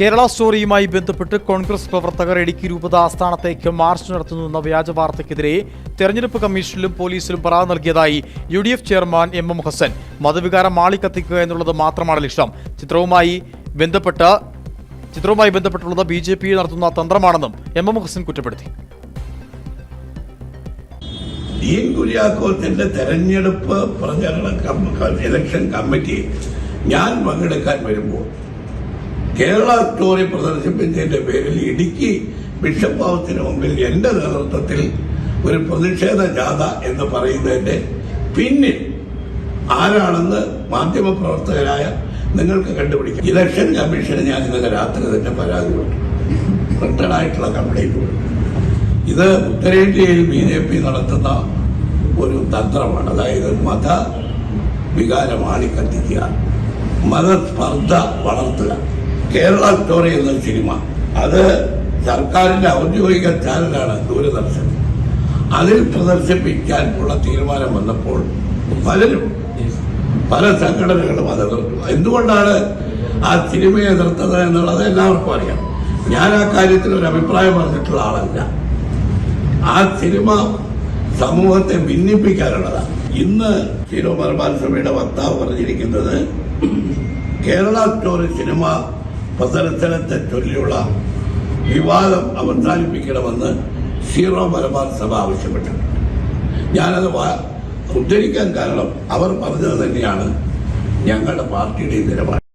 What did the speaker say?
കേരള സ്റ്റോറിയുമായി ബന്ധപ്പെട്ട് കോൺഗ്രസ് പ്രവർത്തകർ ഇടുക്കി രൂപത ആസ്ഥാനത്തേക്ക് മാർച്ച് നടത്തുന്നുവെന്ന വ്യാജ വാർത്തയ്ക്കെതിരെ തെരഞ്ഞെടുപ്പ് കമ്മീഷനിലും പോലീസിലും പരാതി നൽകിയതായി U D F chairman M M Hassan. മതവികാരം മാളിക്കത്തിക്കുക എന്നുള്ളത് മാത്രമാണ് ലക്ഷ്യം. ചിത്രവുമായി ബന്ധപ്പെട്ട് ചിത്രവുമായി ബന്ധപ്പെട്ടുള്ളത് ബി ജെ പി നടത്തുന്ന തന്ത്രമാണെന്നും എം എം ഹസൻ കുറ്റപ്പെടുത്തി. ഡീൻ തെരഞ്ഞെടുപ്പ് പ്രചരണ ഇലക്ഷൻ കമ്മിറ്റി ഞാൻ പങ്കെടുക്കാൻ വരുമ്പോൾ കേരള സ്റ്റോറി പ്രദർശിപ്പിച്ചതിന്റെ പേരിൽ ഇടുക്കി ബിഷപ്പ് മുമ്പിൽ എന്റെ നേതൃത്വത്തിൽ ഒരു പ്രതിഷേധ ജാഥ എന്ന് പറയുന്നതിന്റെ പിന്നിൽ ആരാണെന്ന് മാധ്യമപ്രവർത്തകരായ നിങ്ങൾക്ക് കണ്ടുപിടിക്കാം. ഇലക്ഷൻ കമ്മീഷന് ഞാൻ ഇന്നലെ രാത്രി തന്നെ പരാതി കൊടുത്തു. റിട്ടേൺ ആയിട്ടുള്ള കംപ്ലൈന്റ് കൊടുത്തു ഇത് ഉത്തരേന്ത്യയിൽ ബി ജെ പി നടത്തുന്ന ഒരു തന്ത്രമാണ്. അതായത് മത വികാരം ആളിക്കത്തിക്കുക മതസ്പർദ്ധ വളർത്തുക. കേരള സ്റ്റോറി എന്ന സിനിമ. അത് സർക്കാരിന്റെ ഔദ്യോഗിക ചാനലാണ് ദൂരദർശൻ. അതിൽ പ്രദർശിപ്പിക്കാനുള്ള തീരുമാനം വന്നപ്പോൾ പലരും പല സംഘടനകളും അത് എന്തുകൊണ്ടാണ് ആ സിനിമയെ എതിർത്തത് എന്നുള്ളത് എല്ലാവർക്കും അറിയാം. ഞാൻ ആ കാര്യത്തിൽ ഒരു അഭിപ്രായം പറഞ്ഞിട്ടുള്ള ആളല്ല. ആ സിനിമ സമൂഹത്തെ ഭിന്നിപ്പിക്കാനുള്ളതാണ് ഇന്ന് ശിരോ സഭയുടെ വക്താവ് പറഞ്ഞിരിക്കുന്നത് കേരള സ്റ്റോറി സിനിമ പ്രദർശനത്തെ ചൊല്ലിയുള്ള വിവാദം അവസാനിപ്പിക്കണമെന്ന് സീറോ മലബാർ സഭ ആവശ്യപ്പെട്ടിട്ടുണ്ട് ഞാനത് ഉദ്ധരിക്കാൻ കാരണം അവർ പറഞ്ഞത് തന്നെയാണ് ഞങ്ങളുടെ പാർട്ടിയുടെ നിലപാട്.